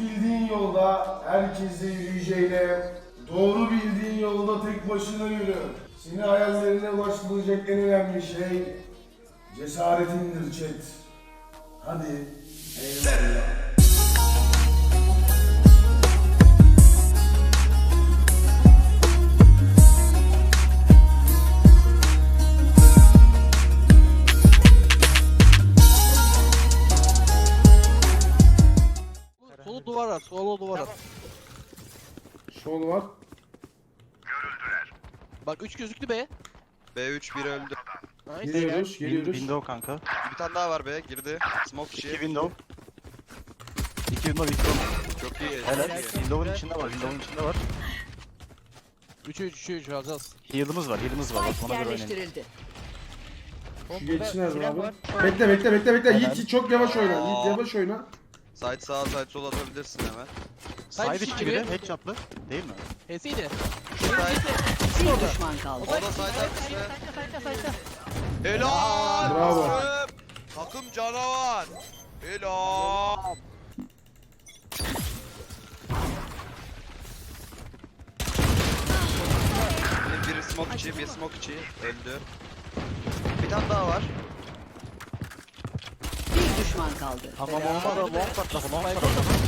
bildiğin yolda herkesle yürüyeceğine, doğru bildiğin yolda tek başına yürü. Seni hayallerine ulaştıracak en önemli şey cesaretindir chat. Hadi eyvallah. Sol var. Bak 3 gözüktü be. B3 bir öldü. Nice. Geliyoruz, Win- geliyoruz. Window kanka. Bir tane daha var be girdi. Smoke 2 içi. window. 2 window, 2 window. Çok iyi. Helal. iyi. Window'un içinde var, window'un içinde var. 3'ü 3 3 alacağız. Heal'ımız var, heal'ımız var. Bak Spike ona göre oynayın. yerleştirildi. Şu geçişi nerede abi? Bekle bekle bekle bekle. Yiğit Yiğit çok yavaş oyna. Yiğit yavaş oyna. Side sağa side sol atabilirsin hemen. Side Side içi biri, headshot'lı. Değil mi? H'siydi. Side. Bir düşman kaldı. O da side arkası. Helal. Bravo. Takım. Canavar. Helal. Bir- Biri smoke içi, bir smoke içi. Öldü. Bir tane daha var. Bir düşman kaldı. Tamam olmadı, long patladı, long patladı.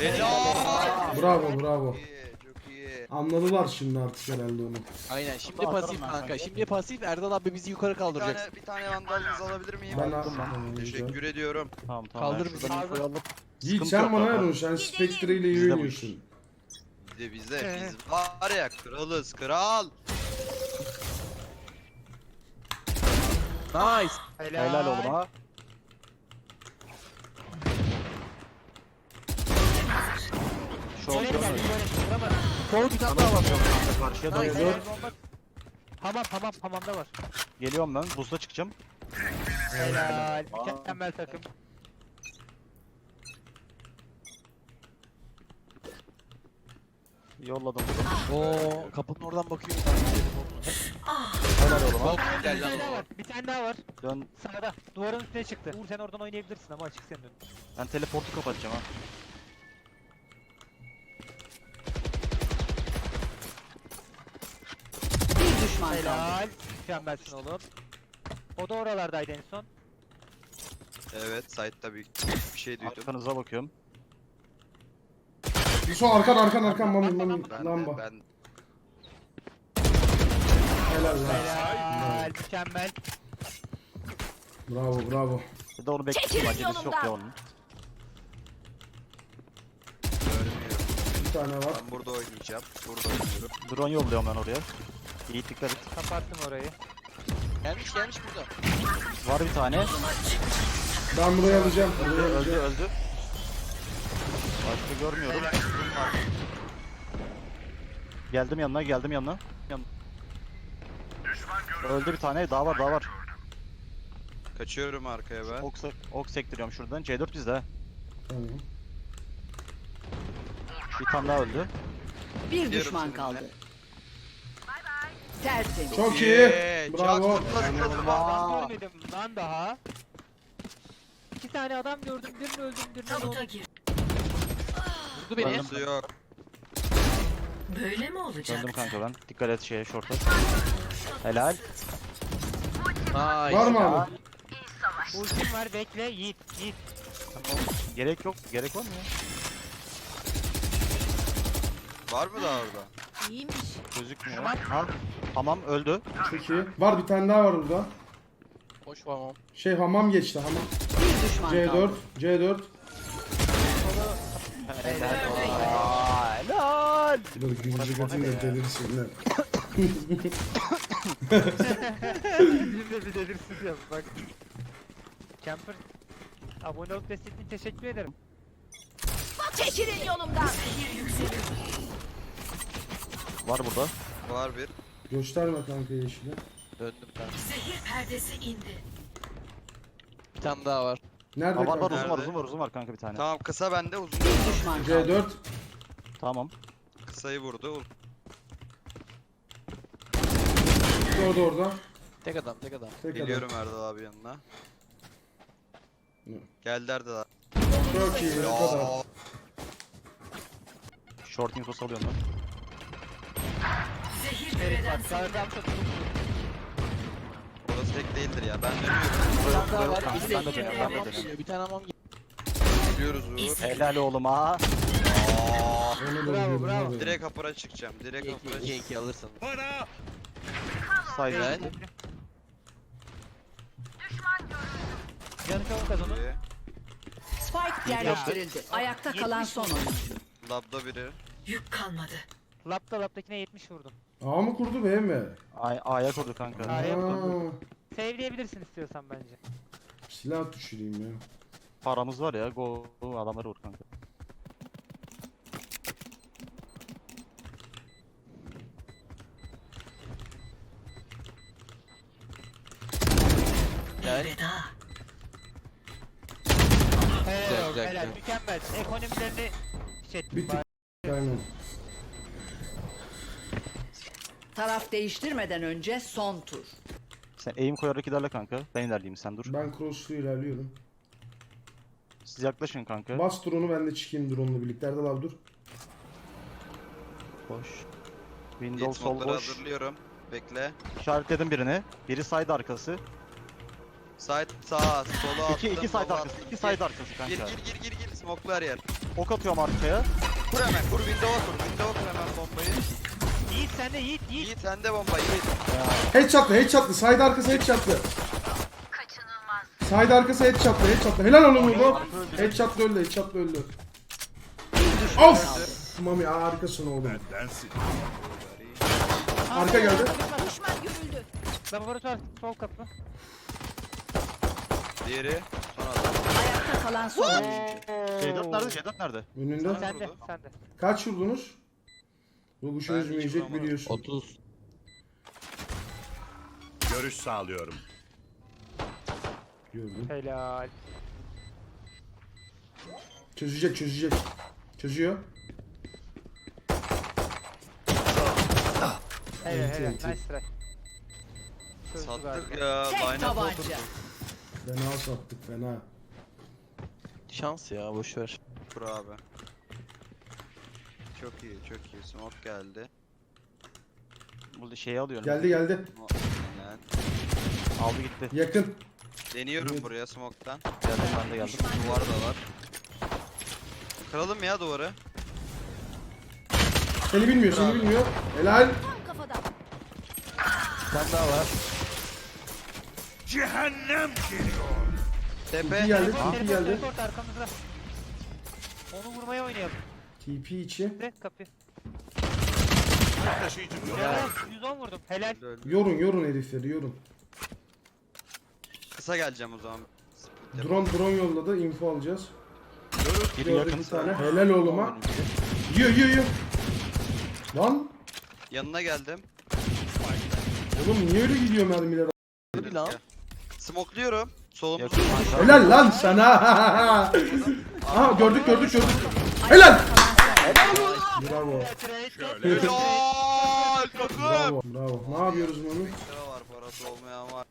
Helal. Bravo bravo. Çok iyi. Anladılar şimdi artık herhalde onu. Aynen şimdi Atarım pasif ben kanka. kanka. Şimdi pasif Erdal abi bizi yukarı Bir kaldıracak. tane, bir tane vandalınızı alabilir miyim? Ben aldım ben. Teşekkür ediyorum. Tamam tamam. Kaldır bizi. Yiğit Sıkıntı sen yok bana ver onu. Sen Spectre ile iyi Bizde bu oynuyorsun. Bir de bize, biz var ya kralız, kral. Nice. Helal oğlum ha. Görmedim. Sol bir tane daha var. Karşıya Nice. doğru. Hamam hamam hamamda var. Geliyorum ben. Boost'a çıkacağım. Helal. Mükemmel takım. Yolladım. Oo kapının oradan bakıyor. Helal oğlum Bir gel tane daha lan. var. Bir tane daha var. Dön. Sağda. Duvarın üstüne çıktı. Uğur sen oradan oynayabilirsin ama açık senin önün. Ben teleportu kapatacağım ha. Düşman kaldı. Helal. Mükemmelsin oğlum. O da oralardaydı en son. Evet, site'da bir, bir şey duydum. Arkanıza bakıyorum. Yusuf arkan arkan arkan mami mami Ben lamba. de, ben Helal lan. Helal. Mükemmel. Bravo bravo. Bir de onu bekleyeyim. Acelesi yok ya onun. görmüyorum. Bir tane var. Ben burada oynayacağım. Burada oynuyorum. Drone yolluyorum ben oraya. İyi et. Kapattım orayı. Gelmiş gelmiş burada. Var bir tane. Ben burayı alacağım. Öldü Burayı öldü alacağım. öldü. Başka görmüyorum. Geldim yanına geldim yanına. Yan... Öldü bir tane daha var daha var. Kaçıyorum arkaya ben. Ok, ok sektiriyorum şuradan. C4 bizde ha. Tamam. Bir tane daha öldü. Bir düşman kaldı. Tertemiz. Çok iyi. İyi, Bravo. Çok zıpla zıpla zıpla. Ben görmedim lan daha. İki tane adam gördüm. Birini öldüm birini öldüm. Vurdu beni. Yok. Böyle mi olacak? Öldüm kanka ben. Dikkat et şeye şorta. Helal. Nice. Var mı abi? Ultim var bekle Yiğit. Yiğit. Tamam. Gerek yok. Gerek var mı ya? Var mı daha orada? Gözükmüyor. Ha. Tamam öldü. Çok iyi. Var bir tane daha var burada. Hoş tamam. Şey hamam geçti hamam. Bir düşman C4. kaldı. C4. Helal. Dur gülücük atayım da delirsinler. Bizim de bir delirsiz yap bak. Camper. Abone olup desteklediğin teşekkür ederim. Çekilin yolumdan. Var burada. Var bir. Gösterme kanka yeşili. Döndüm ben. Zehir perdesi indi. Bir tane daha var. Nerede Aa, var var kanka? uzun var Nerede? uzun var uzun var kanka bir tane. Tamam kısa bende uzun. Bir düşman kaldı. C4. Tamam. Kısayı vurdu. O da orada. Tek adam tek adam. Tek adam. Geliyorum Erdal abi yanına. Ne? Geldi Erdal abi. Çok iyi. Bu kadar. Short info ben. Zehir bak sağdan Orası tek değildir ya. Ben dönüyorum. Bir tane daha var. Kanka, ben de dönüyorum, ben de. Bir tane hamam geliyor. Geliyoruz Uğur. Helal oğlum ha. Bravo, bravo. Direkt hapıra çıkacağım. Direkt 2 hapıra 2 çıkacağım. 2 alırsanız. Saydı. Helal. Canı çabuk kazanın. Biri. Spike yerleştirildi. Ayakta kalan son oyuncu. Labda biri. Yük kalmadı. Lapta laptakine 70 vurdum. A mı kurdu B mi? Ay, A'ya kurdu kanka. A'ya Aa, Save'leyebilirsin istiyorsan bence. silah düşüreyim ya. Paramız var ya. Go adamları vur kanka. Veda. Helal, helal, mükemmel. Ekonomilerini şey Bir tık aynen. Taraf değiştirmeden önce son tur. Sen aim koyarak ilerle kanka. Ben ilerleyeyim sen dur. Ben cross'lu ilerliyorum. Siz yaklaşın kanka. Bas drone'u ben de çıkayım drone'la birlikte. Erdal abi dur. Boş. Windows sol smoke'ları boş. hazırlıyorum. Bekle. İşaretledim birini. Biri side arkası. Side sağ, solu attım. İki, iki side sola arkası. attım. iki side arkası Gir kanka. gir gir gir gir. Smoke'lu her yer. Ok atıyorum arkaya. Kur hemen. Kur window'a kur. Window'a kur hemen bombayı. Yiğit sende Yiğit Yiğit. Yiğit sende bomba Yiğit. Headshot'lı headshot'lı. Side arkası headshot'lı. Side arkası headshot'lı headshot'lı. Helal oğlum bu. Headshot'lı öldü headshot'lı öldü. Of! Mami harikasın oğlum. Arka geldi. Düşman görüldü. Laboratuvar sol kapı. Diğeri. Son adam. Ayakta kalan son oyuncu. C4 nerede? C4 nerede? Önünde. Sende sende. Kaç vurdunuz? Bu kuşun Ben hiç biliyorsun. 30. Görüş sağlıyorum. Gördüm. Helal. Çözecek çözecek. Çözüyor. Helal Evet, helal. evet, Nice try. Çözdü Sattık ya. Tek tabanca. oturdu. Fena sattık fena. Şans ya boş ver. Kur abi. Çok iyi çok iyi. Smoke geldi. Burada şeyi alıyorum. Geldi geldi. Aynen. Aldı gitti. Yakın. Deniyorum Evet. buraya smoke'tan. Geldim ben de geldim. Duvar da var. Kıralım ya duvarı. Seni bilmiyor seni Bravo. bilmiyor. Helal. Tam kafadan. Bir tane daha var. Cehennem geliyor. Tepe. İki geldi. Teleport, TP teleport, geldi. teleport arkamızda. Onu vurmaya oynayalım. TP içi. De kapı. Taşıyıcı Helal. 110 vurdum. Helal. Yorun yorun herifleri yorun. Kısa geleceğim o zaman. Drone drone yolladı. Info alacağız. Biri Gördük yakın. bir tane. Helal oğluma. Yiyor yiyor yiyor. Lan. Yanına geldim. Oğlum niye öyle gidiyor mermiler? Hadi lan. Smokluyorum. Solumuz Yakın. Helal lan sana. Aha gördük gördük gördük. Helal. Bravo. Helal takım. Bravo. Bravo. Ne yapıyoruz Mami? Sıra var parası olmayan var.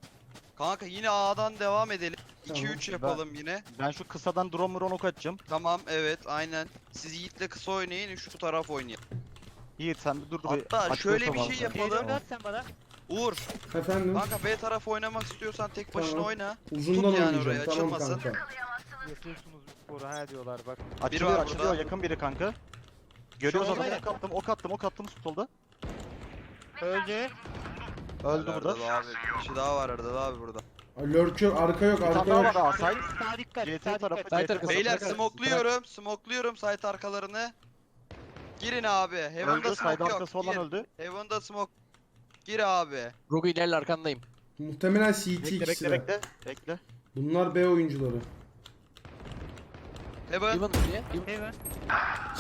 Kanka yine A'dan devam edelim. Tamam. 2-3 yapalım yine. Ben şu kısadan drone muron ok atacağım. Tamam evet aynen. Siz Yiğit'le kısa oynayın şu taraf oynayın. Yiğit sen bir dur dur. Hatta Açıkla şöyle bir tamam şey sen. yapalım. C4 at sen bana. Uğur Efendim. kanka B tarafı oynamak istiyorsan tek başına Tamam. oyna. Uzundan tut yani oynayacağım. oraya, Tamam açılmasın. kanka. Yapıyorsunuz bu sporu ha diyorlar bak. Açılıyor var açılıyor burada. yakın biri kanka. Görüyoruz Şurada adamı ok attım ok attım ok attım solda. Öldü. Öldü burada. Abi. Bir kişi daha var Erdal abi burada. Lurk yok, arka yok, Bir arka yok. daha side. Sağ dikkat. CT Sağ tarafı, dikkat. Arkası. Beyler bırak, smokluyorum. Smokluyorum site arkalarını. Girin abi. Heaven'da Öldü smoke side yok. arkası olan Gir. öldü. Heaven'da smoke. Gir abi. Rogu ilerle arkandayım. Muhtemelen CT Bekle ikisi bekle de. bekle. Bekle. Bunlar B oyuncuları. Heaven. Heaven.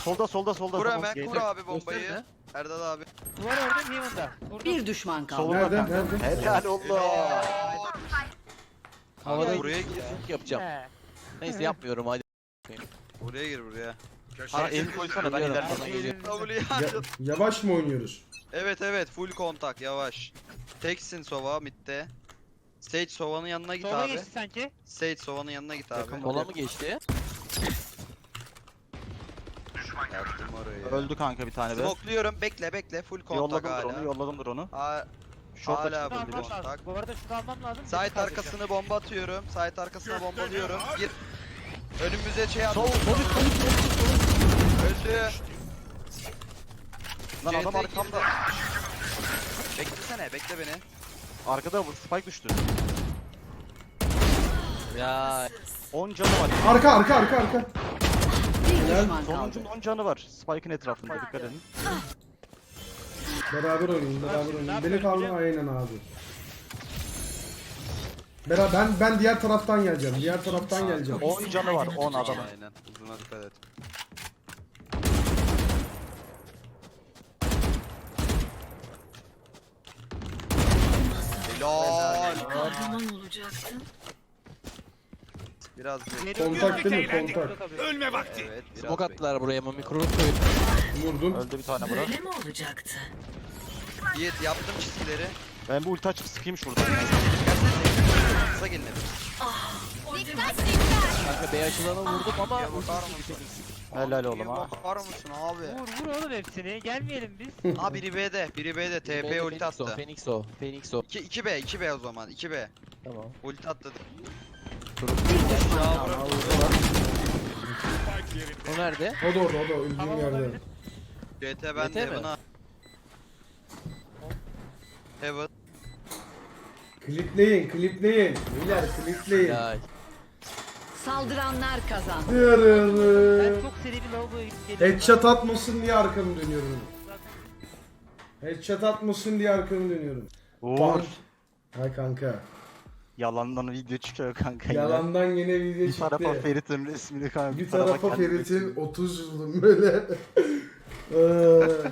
Solda solda solda. Kur hemen. Kur abi bombayı. Gösterme. Erdal abi. Duvar ördüm Heaven'da. Vurdum. Bir düşman kaldı. Solda Nerede, kanka. nerede? Helal olsun. Havada buraya gir. yapacağım. He. Neyse yapmıyorum hadi. Buraya gir buraya. Sana elini koysana ben geliyor. W Ya- yavaş mı oynuyoruz? Evet evet full kontak yavaş. Teksin Sova midde. Sage Sova'nın yanına git Sola abi. geçti sanki. Sage Sova'nın yanına git abi. Mola mı geçti? Yattım oraya. Öldü kanka bir tane be. Smokluyorum. Bekle bekle. Full kontak Yolladım hala. drone'u, yolladım drone'u. Aa, Short hala açıldı full bir de. kontak. Bu arada şunu almam lazım. Site Kardeşim. arkasını bomba atıyorum. Site arkasına bombalıyorum. Gir. Önümüze şey attım. Sol, sol üst, sol üst, sol üst. Öldü. Lan adam CT arkamda. Beklesene. Bekle beni. Arkada bu spike düştü. Ya 10 canı var. Arka arka arka arka. Sonuncunun 10 canı var. Spike'ın etrafında dikkat edin. Beraber oynayın beraber oynayın. Beni yapıyorum kaldır biliyor aynen abi. Beraber ben ben diğer taraftan geleceğim. Diğer taraftan geleceğim. 10 canı var 10 adamın. Aynen. Uzuna dikkat et. Helal. Kahraman olacaktın. Biraz bir. Kontak değil mi? Kontak. Ölme vakti. Evet. Smoke attılar buraya ama mikro koyun. Vurdum. Öldü bir tane bura. Böyle mi olacaktı? Yiğit yaptım çizgileri. Ben bu ulti açıp sıkayım şuradan. Kısa gelin hep. Kanka B açılanı vurdum ama Ya bakar mısın? Helal oğlum ha. Bakar mısın abi? Vur vur oğlum hepsini. Gelmeyelim biz. Ha biri B'de, biri B'de TP ulti Phoenix o, attı. Phoenix o, Phoenix o. 2 2B, 2B o zaman, 2B. Tamam. Ulti attı. Kaldı. O nerede? O da orada o da öldüğüm yerde. CT YT bende mi? buna. Heaven. Klipleyin klipleyin. Beyler klipleyin. Ya Saldıranlar kazandı. Ben çok seri bir lavaboya geliyorum. Headshot atmasın diye arkamı dönüyorum. Headshot atmasın diye arkamı dönüyorum. Uğur. Hay kanka. Yalandan video çıkıyor kanka. Yalandan yine video Bir tarafa çıktı. Ferit'in resmini kanka. Bir tarafa kendi Ferit'in resmini. 30 yılın böyle. Ay.